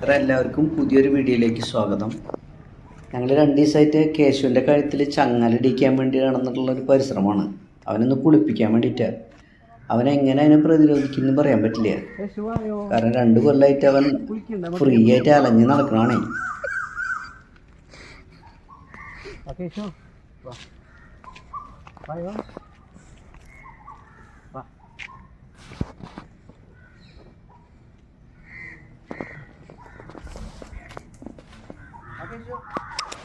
അത്ര എല്ലാവർക്കും പുതിയൊരു വീഡിയോയിലേക്ക് സ്വാഗതം. ഞങ്ങൾ രണ്ട് ദിവസമായിട്ട് കേശുവിന്റെ കഴുത്തിൽ ചങ്ങലടിക്കാൻ വേണ്ടി നടന്നിട്ടുള്ളൊരു പരിശ്രമമാണ്. അവനൊന്ന് കുളിപ്പിക്കാൻ വേണ്ടിയിട്ടാണ് അവനെങ്ങനെ അതിനെ പ്രതിരോധിക്കുന്നു പറയാൻ പറ്റില്ല. കാരണം രണ്ട് കൊല്ലമായിട്ട് അവൻ ഫ്രീ ആയിട്ട് അലഞ്ഞ് നടക്കണാണേ.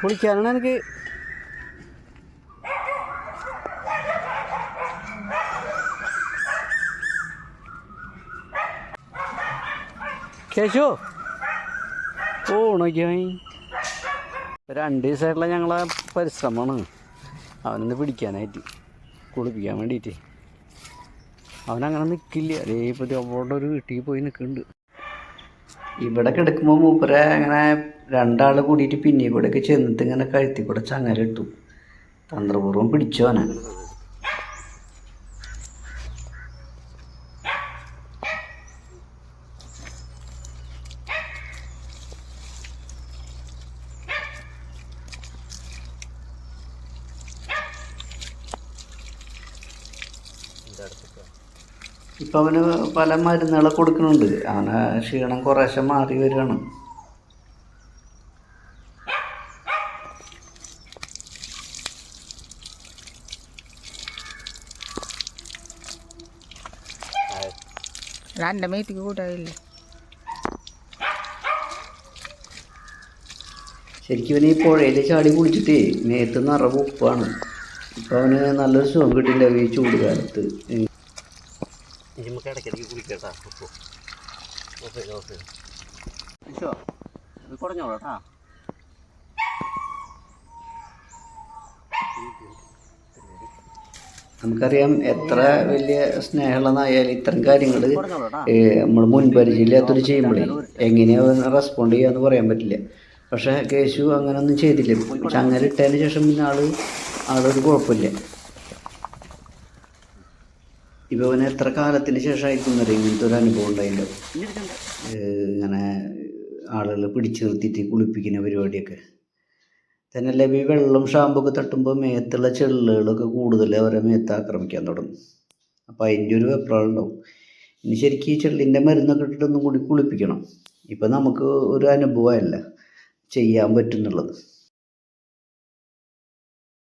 കുളിക്കാനാണ് എനിക്ക് കേശു? ഓ നോക്കിയായി രണ്ട് ദിവസമായിട്ടുള്ള ഞങ്ങളെ പരിശ്രമമാണ്. അവനൊന്ന് പിടിക്കാനായിട്ട്. കുളിപ്പിക്കാൻ വേണ്ടിയിട്ട്. അവനങ്ങനെ നിൽക്കില്ല അതേ ഇപ്പം അവിടെ ഒരു വീട്ടിൽ പോയി നിൽക്കുന്നുണ്ട് ഇവിടെ കിടക്കുമ്പോൾ മൂപ്പരെ അങ്ങനെ രണ്ടാൾ കൂടിയിട്ട് പിന്നെ കൂടെയൊക്കെ ചെന്നിട്ട് ഇങ്ങനെ കഴുത്തി കൂടെ ചങ്ങലിട്ടു തന്ത്രപൂർവം പിടിച്ചു ഇപ്പം അവന് പല മരുന്നുകളെ കൊടുക്കുന്നുണ്ട്. അവന് ക്ഷീണം കുറേശ്ശെ മാറി വരികയാണ്. എന്റെ മേത്തേക്ക് കൂട്ടായില്ലേ? ശരിക്കും ഇവന് ഈ പുഴയിൽ ചാടി കുളിച്ചിട്ടേ മേത്ത് നിറവ് ഉപ്പാണ്. ഇപ്പം അവന് നല്ലൊരു സുഖം കിട്ടിയിട്ടുണ്ട് ഈ ചൂട് കാലത്ത് നമുക്ക് ഇടയ്ക്കിടയ്ക്ക് കുളിക്കട്ടാ. കുറഞ്ഞോളാ നമുക്കറിയാം എത്ര വലിയ സ്നേഹമുള്ള നായാലും ഇത്തരം കാര്യങ്ങൾ നമ്മൾ മുൻപരിചയമില്ലാത്തൊരു ചെയ്യുമ്പോഴേ എങ്ങനെയാണ് റെസ്പോണ്ട് ചെയ്യാന്ന് പറയാൻ പറ്റില്ല. പക്ഷേ കേശു അങ്ങനൊന്നും ചെയ്തില്ല. ചങ്ങലിട്ടതിന് ശേഷം പിന്നെ ആൾ ആളൊരു കുഴപ്പമില്ല. ഇപ്പൊ അവന് എത്ര കാലത്തിന് ശേഷമായിരിക്കും അറിയാം ഇങ്ങനത്തെ ഒരു അനുഭവം ഉണ്ടായില്ലോ ഇങ്ങനെ ആളുകൾ പിടിച്ചു നിർത്തിയിട്ട് കുളിപ്പിക്കുന്ന പരിപാടിയൊക്കെ. തന്നെയല്ല ഈ വെള്ളം ഷാമ്പു ഒക്കെ തട്ടുമ്പോൾ മേത്തുള്ള ചെള്ളുകളൊക്കെ കൂടുതൽ അവരെ മേത്ത് ആക്രമിക്കാൻ തുടങ്ങും. അപ്പോൾ അതിന്റെ ഒരു വെപ്രാളം ഉണ്ടാവും. ഇനി ശരിക്കും ഈ ചെള്ളിന്റെ മരുന്നൊക്കെ ഇട്ടിട്ടൊന്നും കൂടി കുളിപ്പിക്കണം. ഇപ്പം നമുക്ക് ഒരു അനുഭവമല്ല ചെയ്യാൻ പറ്റുന്നുള്ളത്.